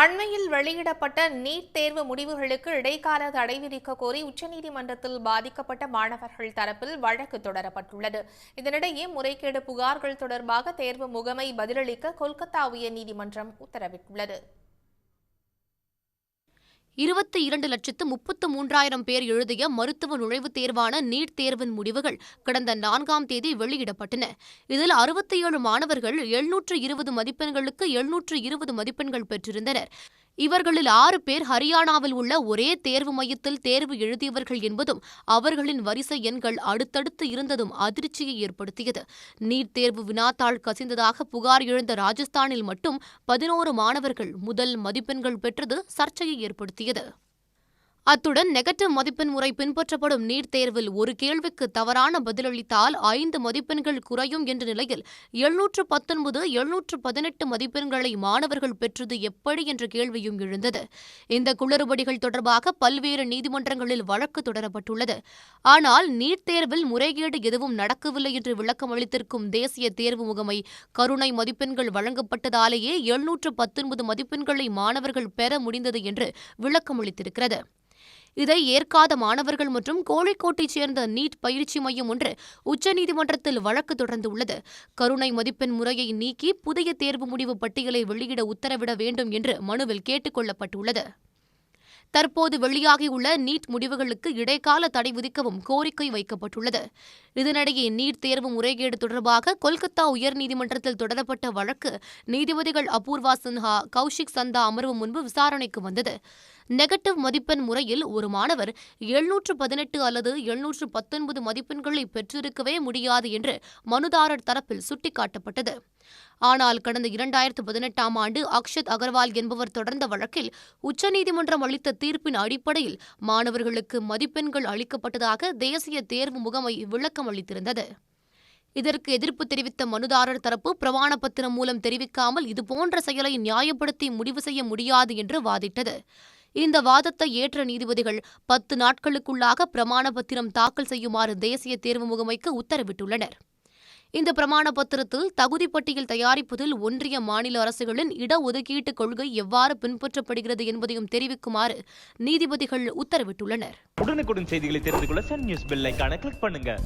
அண்மையில் வெளியிடப்பட்ட நீட் தேர்வு முடிவுகளுக்கு இடைக்கால தடை விதிக்க கோரி உச்சநீதிமன்றத்தில் பாதிக்கப்பட்ட மாணவர்கள் தரப்பில் வழக்கு தொடரப்பட்டுள்ளது. இதனிடையே முறைகேடு புகார்கள் தொடர்பாக தேர்வு முகமை பதிலளிக்க கொல்கத்தா உயர்நீதிமன்றம் உத்தரவிட்டுள்ளது. இருபத்தி இரண்டு லட்சத்து முப்பத்து மூன்றாயிரம் பேர் எழுதிய மருத்துவ நுழைவுத் தேர்வான நீட் தேர்வின் முடிவுகள் கடந்த நான்காம் தேதி வெளியிடப்பட்டன. இதில் அறுபத்தி ஏழு மாணவர்கள் எழுநூற்று இருபது மதிப்பெண்களுக்கு எழுநூற்று இருபது மதிப்பெண்கள் பெற்றிருந்தனர். இவர்களில் ஆறு பேர் ஹரியானாவில் உள்ள ஒரே தேர்வு மையத்தில் தேர்வு எழுதியவர்கள் என்பதும் அவர்களின் வரிசை எண்கள் அடுத்தடுத்து இருந்ததும் அதிர்ச்சியை ஏற்படுத்தியது. நீட் தேர்வு வினாத்தாள் கசிந்ததாக புகார் எழுந்த ராஜஸ்தானில் மட்டும் பதினோரு மாணவர்கள் முதல் மதிப்பெண்கள் பெற்றது சர்ச்சையை ஏற்படுத்தியது. அத்துடன் நெகட்டிவ் மதிப்பெண் முறை பின்பற்றப்படும் நீட் தேர்வில் ஒரு கேள்விக்கு தவறான பதிலளித்தால் ஐந்து மதிப்பெண்கள் குறையும் என்ற நிலையில் எழுநூற்று பத்தொன்பது எழுநூற்று பதினெட்டு மதிப்பெண்களை மாணவர்கள் பெற்றது எப்படி என்ற கேள்வியும் எழுந்தது. இந்த குளறுபடிகள் தொடர்பாக பல்வேறு நீதிமன்றங்களில் வழக்கு தொடரப்பட்டுள்ளது. ஆனால் நீட் தேர்வில் முறைகேடு எதுவும் நடக்கவில்லை என்று விளக்கம் அளித்திருக்கும் தேசிய தேர்வு முகமை கருணை மதிப்பெண்கள் வழங்கப்பட்டதாலேயே எழுநூற்று பத்தொன்பது மதிப்பெண்களை மாணவர்கள் பெற முடிந்தது என்று விளக்கம் அளித்திருக்கிறது. இதை ஏற்காத மாணவர்கள் மற்றும் கோழிக்கோட்டைச் சேர்ந்த நீட் பயிற்சி மையம் ஒன்று உச்சநீதிமன்றத்தில் வழக்கு தொடர்ந்துள்ளது. கருணை மதிப்பெண் முறையை நீக்கி புதிய தேர்வு முடிவு பட்டியலை வெளியிட உத்தரவிட வேண்டும் என்று மனுவில் கேட்டுக் கொள்ளப்பட்டுள்ளது. தற்போது வெளியாகியுள்ள நீட் முடிவுகளுக்கு இடைக்கால தடை விதிக்கவும் கோரிக்கை வைக்கப்பட்டுள்ளது. இதனிடையே நீட் தேர்வு முறைகேடு தொடர்பாக கொல்கத்தா உயர்நீதிமன்றத்தில் தொடரப்பட்ட வழக்கு நீதிபதிகள் அபூர்வா சின்ஹா கௌஷிக் சந்தா அமர்வு முன்பு விசாரணைக்கு வந்தது. நெகட்டிவ் மதிப்பெண் முறையில் ஒரு மாணவர் எழுநூற்று பதினெட்டு அல்லது எழுநூற்று பத்தொன்பது மதிப்பெண்களை பெற்றிருக்கவே முடியாது என்று மனுதாரர் தரப்பில் சுட்டிக்காட்டப்பட்டது. ஆனால் கடந்த இரண்டாயிரத்து பதினெட்டாம் ஆண்டு அக்ஷத் அகர்வால் என்பவர் தொடர்ந்த வழக்கில் உச்சநீதிமன்றம் அளித்த தீர்ப்பின் அடிப்படையில் மாணவர்களுக்கு மதிப்பெண்கள் அளிக்கப்பட்டதாக தேசிய தேர்வு முகமை விளக்கம் அளித்திருந்தது. இதற்கு எதிர்ப்பு தெரிவித்த மனுதாரர் தரப்பு பிரமாண பத்திரம் மூலம் தெரிவிக்காமல் இதுபோன்ற செயலை நியாயப்படுத்தி முடிவு செய்ய முடியாது என்று வாதிட்டது. இந்த வாதத்தை ஏற்ற நீதிபதிகள் பத்து நாட்களுக்குள்ளாக பிரமாண பத்திரம் தாக்கல் செய்யுமாறு தேசிய தேர்வு முகமைக்கு உத்தரவிட்டுள்ளனர். இந்த பிரமாண பத்திரத்தில் தகுதி பட்டியல் தயாரிப்பதில் ஒன்றிய மாநில அரசுகளின் இடஒதுக்கீட்டு கொள்கை எவ்வாறு பின்பற்றப்படுகிறது என்பதையும் தெரிவிக்குமாறு நீதிபதிகள் உத்தரவிட்டுள்ளனர். உடனுக்குடன் செய்திகளை தெரிந்து கொள்ள சன் நியூஸ் பெல் கிளிக் பண்ணுங்க.